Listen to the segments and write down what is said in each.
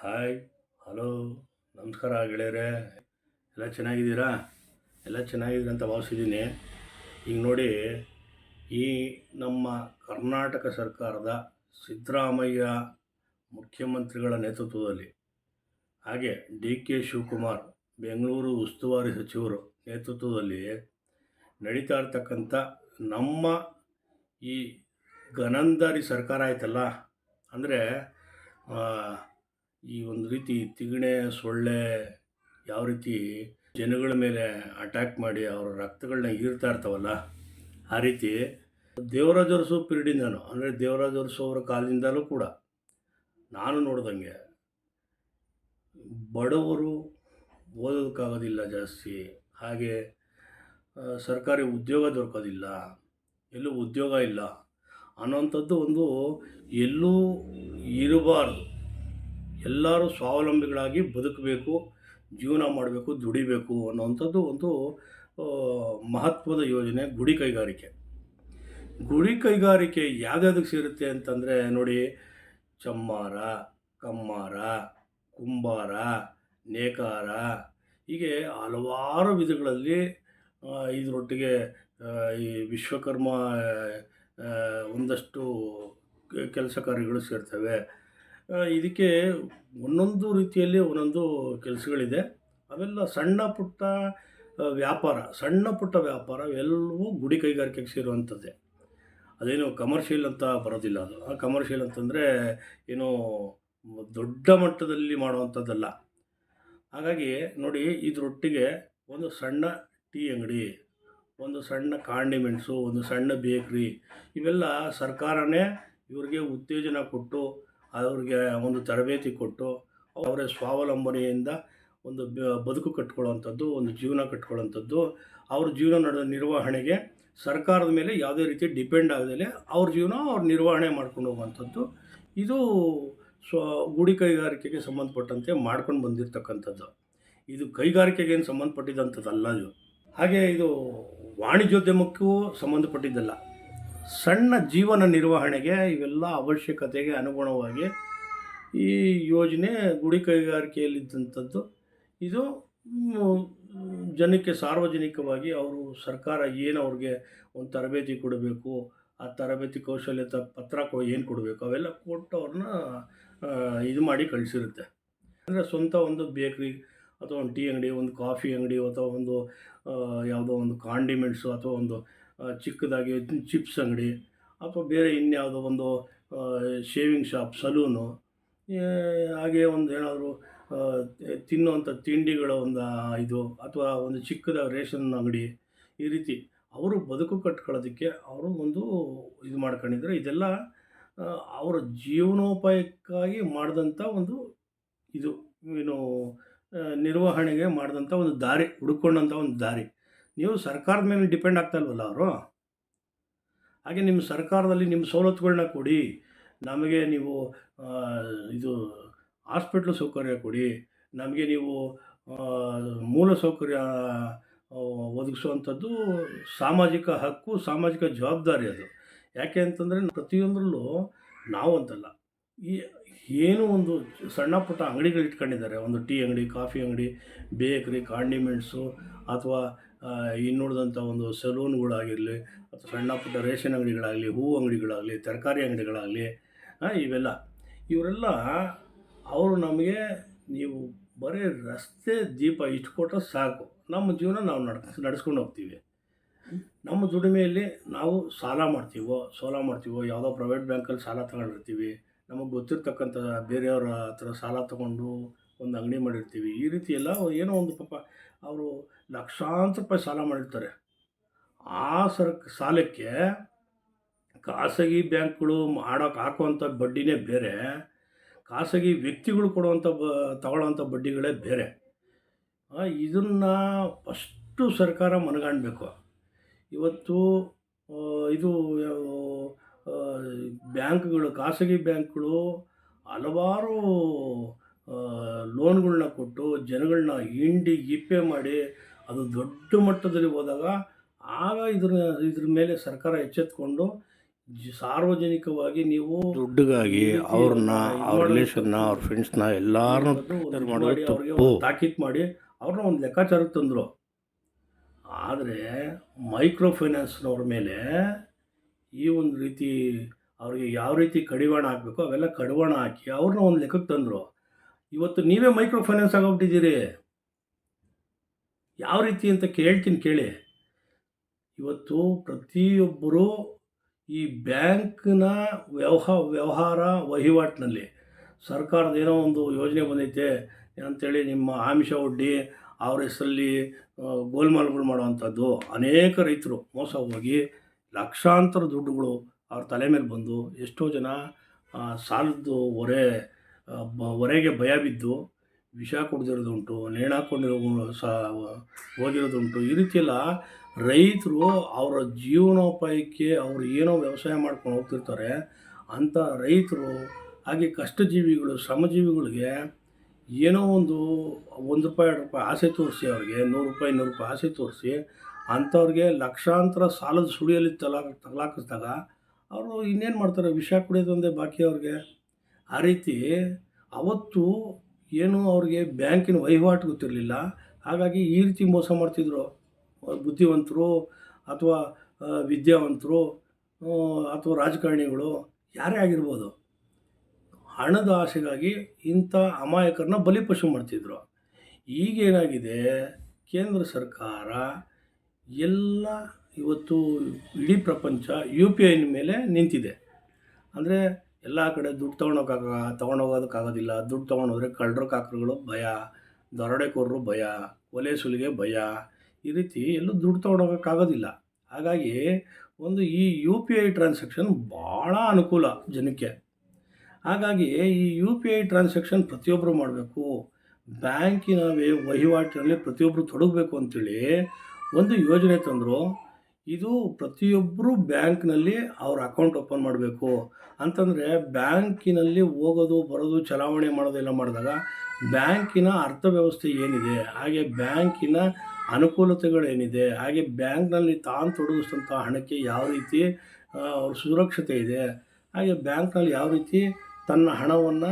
Hi, hello, ನಮಸ್ಕಾರ ಗೆಳೆಯರೆ. ಎಲ್ಲ ಚೆನ್ನಾಗಿದ್ದೀರಾ? ಎಲ್ಲ ಚೆನ್ನಾಗಿದ್ದೀರ ಅಂತ ಭಾವಿಸಿದ್ದೀನಿ. ಈಗ ನೋಡಿ, ಈ ನಮ್ಮ ಕರ್ನಾಟಕ ಸರ್ಕಾರದ ಸಿದ್ದರಾಮಯ್ಯ ಮುಖ್ಯಮಂತ್ರಿಗಳ ನೇತೃತ್ವದಲ್ಲಿ, ಹಾಗೆ ಡಿ ಕೆ ಶಿವಕುಮಾರ್, ಬೆಂಗಳೂರು ಉಸ್ತುವಾರಿ ಸಚಿವರು ನೇತೃತ್ವದಲ್ಲಿ ನಡೀತಾ ಇರ್ತಕ್ಕಂಥ ನಮ್ಮ ಈ ಗನಂದಾರಿ ಸರ್ಕಾರ ಆಯ್ತಲ್ಲ, ಅಂದರೆ ಈ ಒಂದು ರೀತಿ ತಿಗಣೆ, ಸೊಳ್ಳೆ ಯಾವ ರೀತಿ ಜನಗಳ ಮೇಲೆ ಅಟ್ಯಾಕ್ ಮಾಡಿ ಅವರ ರಕ್ತಗಳನ್ನ ಹೀರ್ತಾ ಇರ್ತಾವಲ್ಲ, ಆ ರೀತಿ ದೇವರಾಜ ಅರಸು ಪೀರಿಯಡಿಂದನೂ ಅಂದರೆ ದೇವರಾಜ ಅರಸು ಅವರ ಕಾಲದಿಂದಲೂ ಕೂಡ ನಾನು ನೋಡ್ದಂಗೆ ಬಡವರು ಓದೋದಕ್ಕಾಗೋದಿಲ್ಲ ಜಾಸ್ತಿ, ಹಾಗೆ ಸರ್ಕಾರಿ ಉದ್ಯೋಗ ದೊರಕೋದಿಲ್ಲ, ಎಲ್ಲೂ ಉದ್ಯೋಗ ಇಲ್ಲ ಅನ್ನೋಂಥದ್ದು ಒಂದು ಎಲ್ಲೂ ಇರಬಾರ್ದು. ಎಲ್ಲರೂ ಸ್ವಾವಲಂಬಿಗಳಾಗಿ ಬದುಕಬೇಕು, ಜೀವನ ಮಾಡಬೇಕು, ದುಡಿಬೇಕು ಅನ್ನೋವಂಥದ್ದು ಒಂದು ಮಹತ್ವದ ಯೋಜನೆ ಗುಡಿ ಕೈಗಾರಿಕೆ. ಗುಡಿ ಕೈಗಾರಿಕೆ ಯಾವ್ದ್ಯಾವ್ದಕ್ಕೆ ಸೇರುತ್ತೆ ಅಂತಂದರೆ ನೋಡಿ, ಚಮ್ಮಾರ, ಕಮ್ಮಾರ, ಕುಂಬಾರ, ನೇಕಾರ, ಹೀಗೆ ಹಲವಾರು ವಿಧಗಳಲ್ಲಿ ಇದರೊಟ್ಟಿಗೆ ಈ ವಿಶ್ವಕರ್ಮ ಒಂದಷ್ಟು ಕೆಲಸ ಕಾರ್ಯಗಳು ಸೇರ್ತವೆ. ಇದಕ್ಕೆ ಒಂದೊಂದು ರೀತಿಯಲ್ಲಿ ಒಂದೊಂದು ಕೆಲಸಗಳಿದೆ. ಅವೆಲ್ಲ ಸಣ್ಣ ಪುಟ್ಟ ವ್ಯಾಪಾರ, ಸಣ್ಣ ಪುಟ್ಟ ವ್ಯಾಪಾರ ಎಲ್ಲವೂ ಗುಡಿ ಕೈಗಾರಿಕೆಗೆ ಸೇರುವಂಥದ್ದೇ. ಅದೇನು ಕಮರ್ಷಿಯಲ್ ಅಂತ ಬರೋದಿಲ್ಲ ಅದು. ಆ ಕಮರ್ಷಿಯಲ್ ಅಂತಂದರೆ ಏನು ದೊಡ್ಡ ಮಟ್ಟದಲ್ಲಿ ಮಾಡುವಂಥದ್ದಲ್ಲ. ಹಾಗಾಗಿ ನೋಡಿ, ಇದರೊಟ್ಟಿಗೆ ಒಂದು ಸಣ್ಣ ಟೀ ಅಂಗಡಿ, ಒಂದು ಸಣ್ಣ ಕಾಂಡಿಮೆಂಟ್ಸು ಒಂದು ಸಣ್ಣ ಬೇಕ್ರಿ ಇವೆಲ್ಲ ಸರ್ಕಾರನೇ ಇವ್ರಿಗೆ ಉತ್ತೇಜನ ಕೊಟ್ಟು ಅವ್ರಿಗೆ ಒಂದು ತರಬೇತಿ ಕೊಟ್ಟು ಅವರ ಸ್ವಾವಲಂಬನೆಯಿಂದ ಒಂದು ಬದುಕು ಕಟ್ಕೊಳ್ಳೋವಂಥದ್ದು, ಒಂದು ಜೀವನ ಕಟ್ಕೊಳ್ಳೋವಂಥದ್ದು, ಅವ್ರ ಜೀವನ ನಡೆದ ನಿರ್ವಹಣೆಗೆ ಸರ್ಕಾರದ ಮೇಲೆ ಯಾವುದೇ ರೀತಿ ಡಿಪೆಂಡ್ ಆಗದೇ ಅವ್ರ ಜೀವನ ಅವ್ರು ನಿರ್ವಹಣೆ ಮಾಡ್ಕೊಂಡು ಹೋಗುವಂಥದ್ದು. ಇದು ಸ್ವ, ಗುಡಿ ಕೈಗಾರಿಕೆಗೆ ಸಂಬಂಧಪಟ್ಟಂತೆ ಮಾಡ್ಕೊಂಡು ಬಂದಿರತಕ್ಕಂಥದ್ದು. ಇದು ಕೈಗಾರಿಕೆಗೆ ಏನು ಸಂಬಂಧಪಟ್ಟಿದ್ದಂಥದ್ದಲ್ಲ ಇದು. ಹಾಗೆ ಇದು ವಾಣಿಜ್ಯೋದ್ಯಮಕ್ಕೂ ಸಂಬಂಧಪಟ್ಟಿದ್ದಲ್ಲ. ಸಣ್ಣ ಜೀವನ ನಿರ್ವಹಣೆಗೆ ಇವೆಲ್ಲ ಅವಶ್ಯಕತೆಗೆ ಅನುಗುಣವಾಗಿ ಈ ಯೋಜನೆ ಗುಡಿ ಕೈಗಾರಿಕೆಯಲ್ಲಿದ್ದಂಥದ್ದು. ಇದು ಜನಕ್ಕೆ ಸಾರ್ವಜನಿಕವಾಗಿ ಅವರು ಸರ್ಕಾರ ಏನು ಅವ್ರಿಗೆ ಒಂದು ತರಬೇತಿ ಕೊಡಬೇಕು, ಆ ತರಬೇತಿ ಕೌಶಲ್ಯತ ಪತ್ರ ಕೊ, ಏನು ಕೊಡಬೇಕು, ಅವೆಲ್ಲ ಕೊಟ್ಟು ಅವ್ರನ್ನ ಇದು ಮಾಡಿ ಕಳಿಸಿರುತ್ತೆ. ಅಂದರೆ ಸ್ವಂತ ಒಂದು ಬೇಕ್ರಿ ಅಥವಾ ಒಂದು ಟೀ ಅಂಗಡಿ, ಒಂದು ಕಾಫಿ ಅಂಗಡಿ ಅಥವಾ ಒಂದು ಯಾವುದೋ ಒಂದು ಕಾಂಡಿಮೆಂಟ್ಸು ಅಥವಾ ಒಂದು ಚಿಕ್ಕದಾಗಿ ಚಿಪ್ಸ್ ಅಂಗಡಿ, ಅಥವಾ ಬೇರೆ ಇನ್ಯಾವುದೋ ಒಂದು ಶೇವಿಂಗ್ ಶಾಪ್ ಸಲೂನು ಹಾಗೆ ಒಂದು ಏನಾದರೂ ತಿನ್ನುವಂಥ ತಿಂಡಿಗಳ ಒಂದು ಇದು, ಅಥವಾ ಒಂದು ಚಿಕ್ಕದ ರೇಷನ್ ಅಂಗಡಿ, ಈ ರೀತಿ. ಅವರು ಬದುಕು ಕಟ್ಕೊಳ್ಳೋದಕ್ಕೆ ಅವರು ಒಂದು ಇದು ಮಾಡ್ಕೊಂಡಿದ್ದಾರೆ. ಇದೆಲ್ಲ ಅವರ ಜೀವನೋಪಾಯಕ್ಕಾಗಿ ಮಾಡಿದಂಥ ಒಂದು ಇದು, ಏನು ನಿರ್ವಹಣೆಗೆ ಮಾಡಿದಂಥ ಒಂದು ದಾರಿ ಹುಡ್ಕೊಂಡಂಥ ಒಂದು ದಾರಿ. ನೀವು ಸರ್ಕಾರದ ಮೇಲೆ ಡಿಪೆಂಡ್ ಆಗ್ತಾಯಿಲ್ವಲ್ಲ ಅವರು? ಹಾಗೆ ನಿಮ್ಮ ಸರ್ಕಾರದಲ್ಲಿ ನಿಮ್ಮ ಸವಲತ್ತುಗಳನ್ನ ಕೊಡಿ, ನಮಗೆ ನೀವು ಇದು ಹಾಸ್ಪಿಟ್ಲು ಸೌಕರ್ಯ ಕೊಡಿ, ನಮಗೆ ನೀವು ಮೂಲ ಸೌಕರ್ಯ ಒದಗಿಸುವಂಥದ್ದು ಸಾಮಾಜಿಕ ಹಕ್ಕು, ಸಾಮಾಜಿಕ ಜವಾಬ್ದಾರಿ ಅದು. ಯಾಕೆ ಅಂತಂದರೆ ಪ್ರತಿಯೊಂದರಲ್ಲೂ ನಾವು ಅಂತಲ್ಲ. ಈ, ಏನು ಒಂದು ಸಣ್ಣ ಪುಟ್ಟ ಅಂಗಡಿಗಳು ಇಟ್ಕೊಂಡಿದ್ದಾರೆ ಒಂದು ಟೀ ಅಂಗಡಿ, ಕಾಫಿ ಅಂಗಡಿ, ಬೇಕ್ರಿ, ಕಾಂಡಿಮೆಂಟ್ಸು ಅಥವಾ ಇನ್ನುಳಿದಂಥ ಒಂದು ಸಲೂನ್ಗಳಾಗಿರಲಿ ಅಥವಾ ಸಣ್ಣ ಪುಟ್ಟ ರೇಷನ್ ಅಂಗಡಿಗಳಾಗಲಿ, ಹೂ ಅಂಗಡಿಗಳಾಗಲಿ, ತರಕಾರಿ ಅಂಗಡಿಗಳಾಗಲಿ ಇವೆಲ್ಲ. ಇವರೆಲ್ಲ, ಅವರು ನಮಗೆ ನೀವು ಬರೀ ರಸ್ತೆ ದೀಪ ಇಷ್ಟು ಕೊಟ್ಟರೆ ಸಾಕು. ನಮ್ಮ ಜೀವನ ನಾವು ನಡ್ ನಡೆಸ್ಕೊಂಡು ಹೋಗ್ತೀವಿ. ನಮ್ಮ ದುಡಿಮೆಯಲ್ಲಿ ನಾವು ಸಾಲ ಮಾಡ್ತೀವೋ ಸಾಲ ಮಾಡ್ತೀವೋ, ಯಾವುದೋ ಪ್ರೈವೇಟ್ ಬ್ಯಾಂಕಲ್ಲಿ ಸಾಲ ತಗೊಂಡಿರ್ತೀವಿ. ನಮಗೆ ಗೊತ್ತಿರ್ತಕ್ಕಂಥ ಬೇರೆಯವರ ಹತ್ರ ಸಾಲ ತಗೊಂಡು ಒಂದು ಅಂಗಡಿ ಮಾಡಿರ್ತೀವಿ. ಈ ರೀತಿ ಎಲ್ಲ ಏನೋ ಒಂದು ಪಾಪ ಅವರು ಲಕ್ಷಾಂತರ ರೂಪಾಯಿ ಸಾಲ ಮಾಡಿರ್ತಾರೆ. ಆ ಸರ್, ಸಾಲಕ್ಕೆ ಖಾಸಗಿ ಬ್ಯಾಂಕ್ಗಳು ಮಾಡೋಕೆ ಹಾಕುವಂಥ ಬಡ್ಡಿನೇ ಬೇರೆ, ಖಾಸಗಿ ವ್ಯಕ್ತಿಗಳು ಕೊಡುವಂಥ ಬ ತಗೊಳ್ಳೋವಂಥ ಬಡ್ಡಿಗಳೇ ಬೇರೆ. ಇದನ್ನು ಫಸ್ಟು ಸರ್ಕಾರ ಮನಗಾಣಬೇಕು. ಇವತ್ತು ಇದು ಬ್ಯಾಂಕ್ಗಳು, ಖಾಸಗಿ ಬ್ಯಾಂಕ್ಗಳು ಹಲವಾರು ಲೋನ್ಗಳನ್ನ ಕೊಟ್ಟು ಜನಗಳನ್ನ ಹಿಂಡಿ ಇಪ್ಪೆ ಮಾಡಿ ಅದು ದೊಡ್ಡ ಮಟ್ಟದಲ್ಲಿ ಹೋದಾಗ ಆಗ ಇದ್ರ ಇದ್ರ ಮೇಲೆ ಸರ್ಕಾರ ಎಚ್ಚೆತ್ಕೊಂಡು ಜ- ಸಾರ್ವಜನಿಕವಾಗಿ ನೀವು ದುಡ್ಡಿಗಾಗಿ ಅವ್ರನ್ನ ಅವ್ರ ರಿಲೇಷನ್ನ. ಅವ್ರ ಫ್ರೆಂಡ್ಸ್ನ ಎಲ್ಲಾರನ್ನೂ ಮಾಡಿ ಅವ್ರಿಗೆ ತಾಕೀತು ಮಾಡಿ ಅವ್ರನ್ನ ಒಂದು ಲೆಕ್ಕಾಚಾರಕ್ಕೆ ತಂದರು ಆದರೆ ಮೈಕ್ರೋ ಫೈನಾನ್ಸ್ನವ್ರ ಮೇಲೆ ಈ ಒಂದು ರೀತಿ ಅವ್ರಿಗೆ ಯಾವ ರೀತಿ ಕಡಿವಾಣ ಹಾಕಬೇಕು ಅವೆಲ್ಲ ಕಡಿವಾಣ ಹಾಕಿ ಅವ್ರನ್ನ ಒಂದು ಲೆಕ್ಕಕ್ಕೆ ತಂದರು ಇವತ್ತು ನೀವೇ ಮೈಕ್ರೋ ಫೈನಾನ್ಸ್ ಆಗೋಗ್ಬಿಟ್ಟಿದ್ದೀರಿ. ಯಾವ ರೀತಿ ಅಂತ ಕೇಳ್ತೀನಿ ಕೇಳಿ. ಇವತ್ತು ಪ್ರತಿಯೊಬ್ಬರು ಈ ಬ್ಯಾಂಕ್ನ ವ್ಯವಹಾರ ವ್ಯವಹಾರ ವಹಿವಾಟಿನಲ್ಲಿ ಸರ್ಕಾರದ ಏನೋ ಒಂದು ಯೋಜನೆ ಬಂದೈತೆ. ಅಂತೇಳಿ ನಿಮ್ಮ ಆಮಿಷ ಒಡ್ಡಿ, ಅವ್ರ ಹೆಸರಲ್ಲಿ ಗೋಲ್ಮಾಲ್ಗಳು ಮಾಡುವಂಥದ್ದು. ಅನೇಕ ರೈತರು ಮೋಸ ಹೋಗಿ ಲಕ್ಷಾಂತರ ದುಡ್ಡುಗಳು ಅವ್ರ ತಲೆ ಮೇಲೆ ಬಂದು ಎಷ್ಟೋ ಜನ ಸಾಲದ್ದು ಹೊರೆ. ಹೊರೆಗೆ ಭಯ ಬಿದ್ದು ವಿಷ ಕುಡ್ದಿರೋದುಂಟು ನೇಣಾಕೊಂಡಿರೋ ಸಹ ಹೋಗಿರೋದುಂಟು. ಈ ರೀತಿ ಎಲ್ಲ ರೈತರು ಅವರ ಜೀವನೋಪಾಯಕ್ಕೆ ಅವರು ಏನೋ ವ್ಯವಸಾಯ ಮಾಡ್ಕೊಂಡು ಹೋಗ್ತಿರ್ತಾರೆ. ಅಂಥ ರೈತರು, ಹಾಗೆ ಕಷ್ಟಜೀವಿಗಳು, ಶ್ರಮಜೀವಿಗಳಿಗೆ ಏನೋ ಒಂದು ಒಂದು ರೂಪಾಯಿ, ಎರಡು ರೂಪಾಯಿ ಆಸೆ ತೋರಿಸಿ ಅವ್ರಿಗೆ, ನೂರು ರೂಪಾಯಿ ನೂರು ರೂಪಾಯಿ ಆಸೆ ತೋರಿಸಿ ಅಂಥವ್ರಿಗೆ ಲಕ್ಷಾಂತರ ಸಾಲದ ಸುಳಿಯಲ್ಲಿ ತಲಾ ತಗಲಾಕಿಸಿದಾಗ ಅವರು ಇನ್ನೇನು ಮಾಡ್ತಾರೆ? ವಿಷ ಕುಡಿಯೋದೊಂದೇ ಬಾಕಿ ಅವ್ರಿಗೆ. ಆ ರೀತಿ ಅವತ್ತು ಏನು ಅವ್ರಿಗೆ ಬ್ಯಾಂಕಿನ ವಹಿವಾಟು ಗೊತ್ತಿರಲಿಲ್ಲ. ಹಾಗಾಗಿ ಈ ರೀತಿ ಮೋಸ ಮಾಡ್ತಿದ್ರು. ಬುದ್ಧಿವಂತರು ಅಥವಾ ವಿದ್ಯಾವಂತರು ಅಥವಾ ರಾಜಕಾರಣಿಗಳು ಯಾರೇ ಆಗಿರ್ಬೋದು ಹಣದ ಆಸೆಗಾಗಿ ಇಂಥ ಅಮಾಯಕರನ್ನ ಬಲಿಪಶು ಮಾಡ್ತಿದ್ರು. ಈಗೇನಾಗಿದೆ ಕೇಂದ್ರ ಸರ್ಕಾರ ಎಲ್ಲ ಇವತ್ತು ಇಡೀ ಪ್ರಪಂಚ ಯು ಪಿ ಐನ ಮೇಲೆ ನಿಂತಿದೆ. ಅಂದರೆ ಎಲ್ಲ ಕಡೆ ದುಡ್ಡು ತೊಗೊಂಡೋಗಾಗ ತೊಗೊಂಡೋಗೋದಕ್ಕಾಗೋದಿಲ್ಲ ದುಡ್ಡು ತೊಗೊಂಡೋದ್ರೆ ಕಳ್ಳರು, ಕಾಕರುಗಳು ಭಯ, ದರೋಡೆಕೋರರು ಭಯ ಕೊಲೆ ಸುಲಿಗೆ ಭಯ. ಈ ರೀತಿ ಎಲ್ಲೂ ದುಡ್ಡು ತೊಗೊಂಡೋಗೋಕ್ಕಾಗೋದಿಲ್ಲ ಹಾಗಾಗಿ ಒಂದು ಈ ಯು ಪಿ ಐ ಟ್ರಾನ್ಸಾಕ್ಷನ್ ಭಾಳ ಅನುಕೂಲ ಜನಕ್ಕೆ. ಹಾಗಾಗಿ ಈ ಯು ಪಿ ಐ ಟ್ರಾನ್ಸಾಕ್ಷನ್ ಪ್ರತಿಯೊಬ್ಬರು ಮಾಡಬೇಕು. ಬ್ಯಾಂಕಿನ ವಹಿವಾಟಿನಲ್ಲಿ ಪ್ರತಿಯೊಬ್ಬರು ತೊಡಗಬೇಕು ಅಂತೇಳಿ ಒಂದು ಯೋಜನೆ ತಂದರು. ಇದು ಪ್ರತಿಯೊಬ್ಬರು ಬ್ಯಾಂಕ್ನಲ್ಲಿ ಅವ್ರ ಅಕೌಂಟ್ ಓಪನ್ ಮಾಡಬೇಕು. ಅಂತಂದರೆ ಬ್ಯಾಂಕಿನಲ್ಲಿ ಹೋಗೋದು, ಬರೋದು, ಚಲಾವಣೆ ಮಾಡೋದೆಲ್ಲ ಮಾಡಿದಾಗ ಬ್ಯಾಂಕಿನ ಅರ್ಥವ್ಯವಸ್ಥೆ ಏನಿದೆ, ಹಾಗೆ ಬ್ಯಾಂಕಿನ ಅನುಕೂಲತೆಗಳೇನಿದೆ ಹಾಗೆ ಬ್ಯಾಂಕ್ನಲ್ಲಿ ತಾನು ತೊಡಗಿಸಿದಂಥ ಹಣಕ್ಕೆ ಯಾವ ರೀತಿ ಅವ್ರ ಸುರಕ್ಷತೆ ಇದೆ, ಹಾಗೆ ಬ್ಯಾಂಕ್ನಲ್ಲಿ ಯಾವ ರೀತಿ ತನ್ನ ಹಣವನ್ನು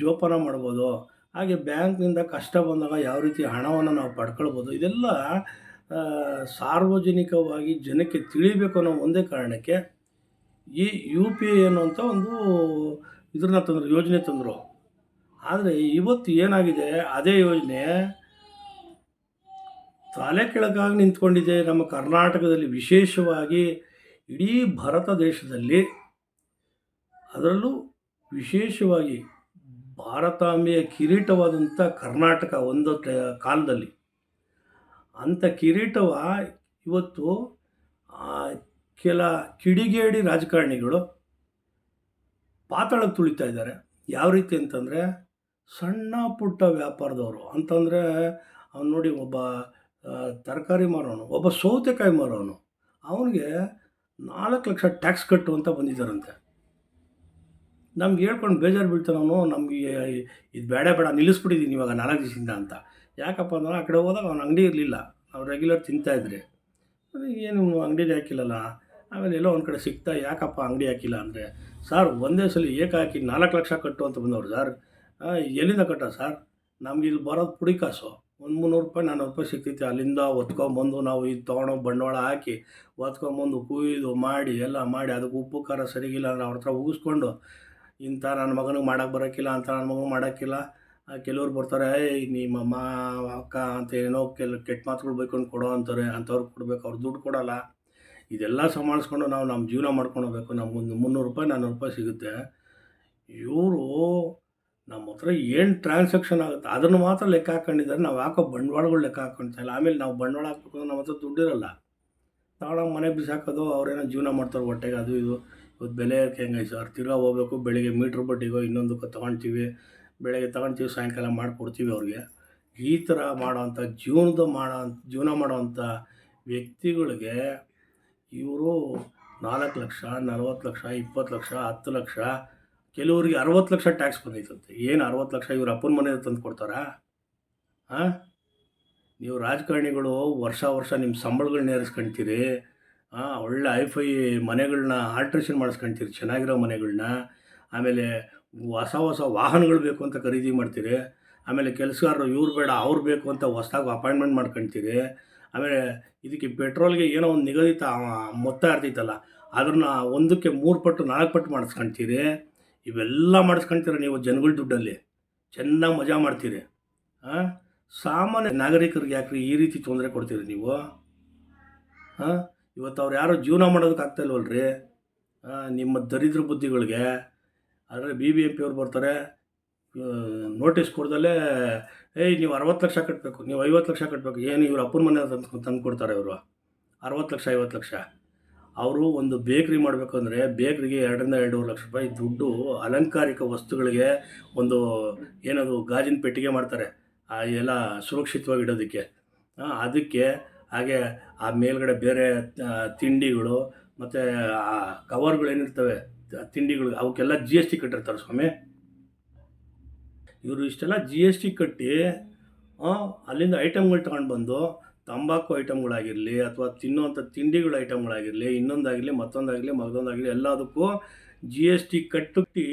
ಜೋಪಾನ ಮಾಡ್ಬೋದು, ಹಾಗೆ ಬ್ಯಾಂಕ್ನಿಂದ ಕಷ್ಟ ಬಂದಾಗ ಯಾವ ರೀತಿ ಹಣವನ್ನು ನಾವು ಪಡ್ಕೊಳ್ಬೋದು, ಇದೆಲ್ಲ ಸಾರ್ವಜನಿಕವಾಗಿ ಜನಕ್ಕೆ ತಿಳಿಬೇಕು ಅನ್ನೋ ಒಂದೇ ಕಾರಣಕ್ಕೆ ಈ ಯು ಪಿ ಐ ಅನ್ನುವಂಥ ಒಂದು ಇದನ್ನ ತಂದರು, ಯೋಜನೆ ತಂದರು. ಆದರೆ ಇವತ್ತು ಏನಾಗಿದೆ? ಅದೇ ಯೋಜನೆ ತಲೆ ಕೆಳಗಾಗಿ ನಿಂತ್ಕೊಂಡಿದೆ. ನಮ್ಮ ಕರ್ನಾಟಕದಲ್ಲಿ ವಿಶೇಷವಾಗಿ ಇಡೀ ಭಾರತ ದೇಶದಲ್ಲಿ. ಅದರಲ್ಲೂ ವಿಶೇಷವಾಗಿ ಭಾರತಾಂಬೆಯ ಕಿರೀಟವಾದಂಥ ಕರ್ನಾಟಕ ಒಂದು ಕಾಲದಲ್ಲಿ. ಅಂಥ ಕಿರೀಟವ ಇವತ್ತು ಕೆಲ ಕಿಡಿಗೇಡಿ ರಾಜಕಾರಣಿಗಳು ಪಾತಾಳಕ್ಕೆ ತುಳಿತಾ ಇದ್ದಾರೆ. ಯಾವ ರೀತಿ ಅಂತಂದರೆ, ಸಣ್ಣ ಪುಟ್ಟ ವ್ಯಾಪಾರದವರು. ಅಂತಂದರೆ, ಅವ್ನು ನೋಡಿ ಒಬ್ಬ ತರಕಾರಿ ಮಾರೋನು, ಒಬ್ಬ ಸೌತೆಕಾಯಿ ಮಾರೋನು. ಅವನಿಗೆ ನಾಲ್ಕು ಲಕ್ಷ ಟ್ಯಾಕ್ಸ್ ಕಟ್ಟು ಅಂತ ಬಂದಿದ್ದಾರಂತೆ. ನಮ್ಗೆ ಹೇಳ್ಕೊಂಡು ಬೇಜಾರು ಬೀಳ್ತಾನವನು, ನಮಗೆ ಇದು ಬೇಡ ಬೇಡ ನಿಲ್ಲಿಸ್ಬಿಟ್ಟಿದ್ದೀನಿ ಇವಾಗ ನಾಲ್ಕು ದಿವಸದಿಂದ ಅಂತ. ಯಾಕಪ್ಪ ಅಂದ್ರೆ, ಆ ಕಡೆ ಹೋದಾಗ ಅವನ ಅಂಗಡಿ ಇರಲಿಲ್ಲ. ನಾವು ರೆಗ್ಯುಲರ್ ತಿಂತಾಯಿದ್ರಿ ಏನು ಅಂಗಡಿ ಹಾಕಿಲ್ಲಲ್ಲ, ಆಮೇಲೆ ಎಲ್ಲೋ ಒಂದು ಕಡೆ ಸಿಗ್ತಾ, ಯಾಕಪ್ಪ ಅಂಗಡಿ ಹಾಕಿಲ್ಲ? ಅಂದರೆ, ಸರ್, ಒಂದೇ ಸಲ ಏಕ ಹಾಕಿ ನಾಲ್ಕು ಲಕ್ಷ ಕಟ್ಟು ಅಂತ ಬಂದವರು ಸರ್. ಎಲ್ಲಿಂದ ಕಟ್ಟ ಸರ್? ನಮ್ಗೆ ಇಲ್ಲಿ ಬರೋದು ಪುಡಿ ಕಾಸು. ಒಂದು ಮುನ್ನೂರು ರೂಪಾಯಿ ನಾನ್ನೂರು ರೂಪಾಯಿ ಸಿಗ್ತೈತಿ. ಅಲ್ಲಿಂದ ಒತ್ಕೊಂಬಂದು ನಾವು ಇದು ತೊಗೊಂಡೋಗಿ ಬಂಡವಾಳ ಹಾಕಿ ಒತ್ಕೊಂಬಂದು ಕುಯ್ದು ಮಾಡಿ, ಎಲ್ಲ ಮಾಡಿ, ಅದಕ್ಕೆ ಉಪ್ಪು, ಖಾರ ಸರಿಗಿಲ್ಲ ಅಂದ್ರೆ ಅವ್ರ ಹತ್ರ ಉಗಿಸ್ಕೊಂಡು, ಇಂಥ ನನ್ನ ಮಗನಿಗೆ ಮಾಡೋಕ್ಕೆ ಬರೋಕ್ಕಿಲ್ಲ ಅಂತ ನನ್ನ ಮಗನಿಗೆ ಮಾಡೋಕ್ಕಿಲ್ಲ ಕೆಲವ್ರು ಬರ್ತಾರೆ, ಏಯ್ ನಿಮ್ಮಮ್ಮ ಅಕ್ಕ ಅಂತ ಏನೋ ಕೆಲ, ಕೆಟ್ಟ ಮಾತುಗಳು ಬೈಕೊಂಡು ಕೊಡೋ ಅಂತಾರೆ ಅಂಥವ್ರಿಗೆ ಕೊಡಬೇಕು, ಅವ್ರು ದುಡ್ಡು ಕೊಡೋಲ್ಲ. ಇದೆಲ್ಲ ಸಂಭಾಳಿಸ್ಕೊಂಡು ನಾವು ನಮ್ಮ ಜೀವನ ಮಾಡ್ಕೊಂಡು ಹೋಗ್ಬೇಕು. ನಮ್ಗೊಂದು ಮುನ್ನೂರು ರೂಪಾಯಿ ನಾನ್ನೂರು ರೂಪಾಯಿ ಸಿಗುತ್ತೆ. ಇವರು ನಮ್ಮ ಹತ್ರ ಏನು ಟ್ರಾನ್ಸಾಕ್ಷನ್ ಆಗುತ್ತೆ, ಅದನ್ನು ಮಾತ್ರ ಲೆಕ್ಕ ಹಾಕೊಂಡಿದ್ದಾರೆ. ನಾವು ಹಾಕೋ ಬಂಡವಾಳಗಳು ಲೆಕ್ಕ ಹಾಕ್ಕೊಳ್ತಾಯಿಲ್ಲ ಆಮೇಲೆ ನಾವು ಬಂಡವಾಳ ಹಾಕ್ಬೇಕು ನಮ್ಮ ಹತ್ರ ದುಡ್ಡಿರಲ್ಲ ತಗೊಂಡೋಗಿ ಮನೆ ಬಿಸಾಕೋದು, ಅವ್ರೇನೋ ಜೀವನ ಮಾಡ್ತಾರೆ ಹೊಟ್ಟೆಗೆ, ಅದು ಇದು. ಇವತ್ತು ಬೆಲೆ ಹೆಂಗೈತೆ ಸರ್? ತಿರ್ಗಾ ಹೋಗ್ಬೇಕು, ಬೆಳಿಗ್ಗೆ ಮೀಟ್ರ್ ಬಡ್ಡಿಗೋ ಇನ್ನೊಂದಕ್ಕೋ ತೊಗೊಳ್ತೀವಿ ಬೆಳಗ್ಗೆ ತಗೊಳ್ತೀವಿ ಸಾಯಂಕಾಲ ಮಾಡಿಕೊಡ್ತೀವಿ ಅವ್ರಿಗೆ. ಈ ಥರ ಮಾಡೋವಂಥ ಜೀವನದ ಮಾಡೋ, ಜೀವನ ಮಾಡೋವಂಥ ವ್ಯಕ್ತಿಗಳಿಗೆ ಇವರು ನಾಲ್ಕು ಲಕ್ಷ, ನಲ್ವತ್ತು ಲಕ್ಷ, ಇಪ್ಪತ್ತು ಲಕ್ಷ, ಹತ್ತು ಲಕ್ಷ, ಕೆಲವರಿಗೆ ಅರವತ್ತು ಲಕ್ಷ ಟ್ಯಾಕ್ಸ್ ಬಂದೈತಂತೆ. ಏನು ಅರವತ್ತು ಲಕ್ಷ ಇವ್ರ ಅಪ್ಪನ ಮನೆ ತಂದು ಕೊಡ್ತಾರಾ? ಹಾಂ ನೀವು ರಾಜಕಾರಣಿಗಳು ವರ್ಷ ವರ್ಷ ನಿಮ್ಮ ಸಂಬಳಗಳನ್ನ ಏರಿಸ್ಕೊಂತೀರಿ ಹಾಂ ಒಳ್ಳೆ ಐಫೈ ಮನೆಗಳನ್ನ ಆಲ್ಟ್ರೇಷನ್ ಮಾಡಿಸ್ಕೊಳ್ತೀರಿ ಚೆನ್ನಾಗಿರೋ ಮನೆಗಳನ್ನ ಆಮೇಲೆ ಹೊಸ ಹೊಸ ವಾಹನಗಳು ಬೇಕು ಅಂತ ಖರೀದಿ ಮಾಡ್ತೀರಿ. ಆಮೇಲೆ ಕೆಲಸಗಾರರು ಇವ್ರು ಬೇಡ, ಅವ್ರು ಬೇಕು ಅಂತ ಹೊಸದಾಗಿ ಅಪಾಯಿಂಟ್ಮೆಂಟ್ ಮಾಡ್ಕೊಳ್ತೀರಿ ಆಮೇಲೆ ಇದಕ್ಕೆ ಪೆಟ್ರೋಲ್ಗೆ ಏನೋ ಒಂದು ನಿಗದಿತ ಮೊತ್ತ ಇರ್ತೈತಲ್ಲ ಅದನ್ನ ಒಂದಕ್ಕೆ ಮೂರು ಪಟ್ಟು, ನಾಲ್ಕು ಪಟ್ಟು ಮಾಡಿಸ್ಕೊಳ್ತೀರಿ ಇವೆಲ್ಲ ಮಾಡಿಸ್ಕೊಳ್ತೀರ ನೀವು ಜನಗಳ ದುಡ್ಡಲ್ಲಿ. ಚೆನ್ನಾಗಿ ಮಜಾ ಮಾಡ್ತೀರಿ. ಹಾಂ ಸಾಮಾನ್ಯ ನಾಗರಿಕರಿಗೆ ಯಾಕ್ರಿ ಈ ರೀತಿ ತೊಂದರೆ ಕೊಡ್ತೀರಿ ನೀವು? ಹಾಂ ಇವತ್ತು ಅವ್ರು ಯಾರೋ ಜೀವನ ಮಾಡೋದಕ್ಕೆ ಇಲ್ವಲ್ರಿ? ನಿಮ್ಮ ದರಿದ್ರ ಬುದ್ಧಿಗಳಿಗೆ ಆದರೆ ಬಿ ಬಿ ಎಂ ಪಿ ಅವ್ರು ಬರ್ತಾರೆ ನೋಟಿಸ್ ಕೊಡ್ದಲ್ಲೇ, ಏಯ್, ನೀವು ಅರವತ್ತು ಲಕ್ಷ ಕಟ್ಟಬೇಕು ನೀವು ಐವತ್ತು ಲಕ್ಷ ಕಟ್ಟಬೇಕು ಏನು ಇವರು ಅಪ್ಪನ ಮನೆ ತಂದು ತಂದು ಕೊಡ್ತಾರೆ ಇವರು. ಅರವತ್ತು ಲಕ್ಷ, ಐವತ್ತು ಲಕ್ಷ. ಅವರು ಒಂದು ಬೇಕ್ರಿ ಮಾಡಬೇಕು ಅಂದರೆ ಬೇಕ್ರಿಗೆ ಎರಡರಿಂದ ಎರಡೂವರೆ ಲಕ್ಷ ರೂಪಾಯಿ ದುಡ್ಡು ಅಲಂಕಾರಿಕ ವಸ್ತುಗಳಿಗೆ ಒಂದು ಏನದು ಗಾಜಿನ ಪೆಟ್ಟಿಗೆ ಮಾಡ್ತಾರೆ, ಆ, ಎಲ್ಲ ಸುರಕ್ಷಿತವಾಗಿ ಇಡೋದಕ್ಕೆ. ಅದಕ್ಕೆ ಹಾಗೆ ಆ ಮೇಲ್ಗಡೆ ಬೇರೆ ತಿಂಡಿಗಳು ಮತ್ತು, ಆ, ಕವರ್ಗಳು ಏನಿರ್ತವೆ ತಿಂಡಿಗಳು ಅವಕ್ಕೆಲ್ಲ ಜಿ ಎಸ್ ಟಿ ಕಟ್ಟಿರ್ತಾರೆ ಸ್ವಾಮಿ. ಇವರು ಇಷ್ಟೆಲ್ಲ ಜಿ ಎಸ್ ಟಿ ಕಟ್ಟಿ ಅಲ್ಲಿಂದ ಐಟಮ್ಗಳು ತಗೊಂಡು ಬಂದು, ತಂಬಾಕು ಐಟಮ್ಗಳಾಗಿರಲಿ ಅಥವಾ ತಿನ್ನುವಂಥ ತಿಂಡಿಗಳ ಐಟಮ್ಗಳಾಗಿರಲಿ ಇನ್ನೊಂದಾಗಲಿ ಮತ್ತೊಂದಾಗಲಿ ಮಗದೊಂದಾಗಲಿ ಎಲ್ಲದಕ್ಕೂ ಜಿ ಎಸ್ ಟಿ ಕಟ್ಟಿ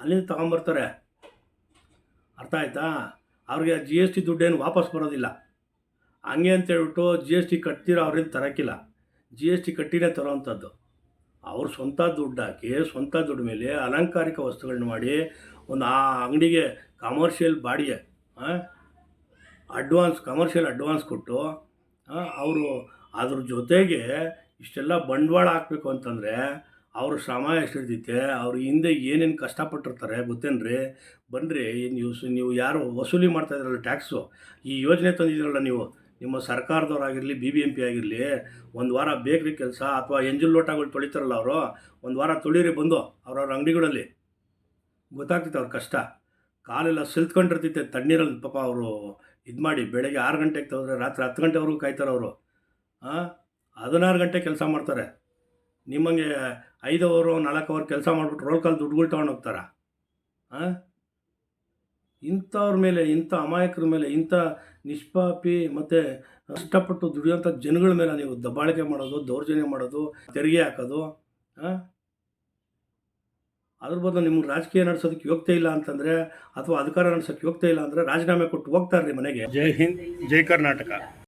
ಅಲ್ಲಿಂದ ತಗೊಂಬರ್ತಾರೆ ಅರ್ಥ ಆಯ್ತಾ? ಅವ್ರಿಗೆ ಜಿ ಎಸ್ ಟಿ ದುಡ್ಡೇನು ವಾಪಸ್ ಬರೋದಿಲ್ಲ. ಹಂಗೆ ಅಂತೇಳ್ಬಿಟ್ಟು ಜಿ ಎಸ್ ಟಿ ಕಟ್ತಿರೋ ಅವ್ರಿಂದ ತರೋಕ್ಕಿಲ್ಲ ಜಿ ಎಸ್ ಟಿ ಕಟ್ಟಿನೇ ತರೋವಂಥದ್ದು ಅವ್ರು ಸ್ವಂತ ದುಡ್ಡು ಹಾಕಿ, ಸ್ವಂತ ದುಡ್ಡು ಮೇಲೆ ಅಲಂಕಾರಿಕ ವಸ್ತುಗಳನ್ನ ಮಾಡಿ ಒಂದು ಆ ಅಂಗಡಿಗೆ ಕಮರ್ಷಿಯಲ್ ಬಾಡಿಗೆ ಅಡ್ವಾನ್ಸ್ ಕಮರ್ಷಿಯಲ್ ಅಡ್ವಾನ್ಸ್ ಕೊಟ್ಟು ಅವರು ಅದ್ರ ಜೊತೆಗೆ ಇಷ್ಟೆಲ್ಲ ಬಂಡವಾಳ ಹಾಕಬೇಕು ಅಂತಂದರೆ ಅವ್ರ ಶ್ರಮ ಎಷ್ಟಿರ್ತೈತೆ, ಅವ್ರ ಹಿಂದೆ ಏನೇನು ಕಷ್ಟಪಟ್ಟಿರ್ತಾರೆ ಗೊತ್ತೇನ್ರಿ? ಬನ್ನಿರಿ ನೀವು ನೀವು ಯಾರು ವಸೂಲಿ ಮಾಡ್ತಾ ಇದ್ರಲ್ಲ ಟ್ಯಾಕ್ಸು ಈ ಯೋಜನೆ ತಂದಿದ್ದೀರಲ್ಲ ನೀವು. ನಿಮ್ಮ ಸರ್ಕಾರದವರಾಗಿರಲಿ ಬಿ ಬಿ ಎಂ ಪಿ ಆಗಿರಲಿ, ಒಂದು ವಾರ ಬೇಕ್ರಿ ಕೆಲಸ ಅಥವಾ ಎಂಜಲ್ ಲೋಟಗಳು ತೊಳಿತಾರಲ್ಲ ಅವರು, ಒಂದು ವಾರ ತೊಳೀರಿ ಬಂದು ಅವ್ರವ್ರ ಅಂಗಡಿಗಳಲ್ಲಿ. ಗೊತ್ತಾಗ್ತಿತ್ತು ಅವ್ರ ಕಷ್ಟ. ಕಾಲೆಲ್ಲ ಸಿಲ್ತ್ಕೊಂಡಿರ್ತೈತೆ ತಣ್ಣೀರಲ್ಲಿ ಪಾಪ ಅವರು ಇದು ಮಾಡಿ ಬೆಳಗ್ಗೆ ಆರು ಗಂಟೆಗೆ ತೆಗೆದ್ರೆ ರಾತ್ರಿ ಹತ್ತು ಗಂಟೆವರೆಗೂ ಕಾಯ್ತಾರೆ ಅವರು. ಹಾಂ ಹದಿನಾರು ಗಂಟೆ ಕೆಲಸ ಮಾಡ್ತಾರೆ. ನಿಮಗೆ ಐದು ಅವರು ನಾಲ್ಕು ಅವರ್ ಕೆಲಸ ಮಾಡಿಬಿಟ್ಟು ರೋಲ್ ಕಾಲ್ ದುಡ್ಡುಗಳು ತೊಗೊಂಡು ಹೋಗ್ತಾರ? ಹಾಂ ಇಂಥವ್ರ ಮೇಲೆ, ಇಂಥ ಅಮಾಯಕರ ಮೇಲೆ, ಇಂಥ ನಿಷ್ಪಾಪಿ ಮತ್ತು ಕಷ್ಟಪಟ್ಟು ದುಡಿಯುವಂಥ ಜನಗಳ ಮೇಲೆ ನೀವು ದಬ್ಬಾಳಿಕೆ ಮಾಡೋದು, ದೌರ್ಜನ್ಯ ಮಾಡೋದು, ತೆರಿಗೆ ಹಾಕೋದು ಅದ್ರ ಬದಲು ನಿಮ್ಗೆ ರಾಜಕೀಯ ನಡೆಸೋದಕ್ಕೆ ಯೋಗ್ಯತೆ ಇಲ್ಲ ಅಂತಂದರೆ ಅಥವಾ ಅಧಿಕಾರ ನಡೆಸೋಕ್ಕೆ ಯೋಗ್ಯತೆ ಇಲ್ಲ ಅಂದರೆ ರಾಜೀನಾಮೆ ಕೊಟ್ಟು ಹೋಗ್ತಾರೆ ರೀ ಮನೆಗೆ. ಜೈ ಹಿಂದ್, ಜೈ ಕರ್ನಾಟಕ.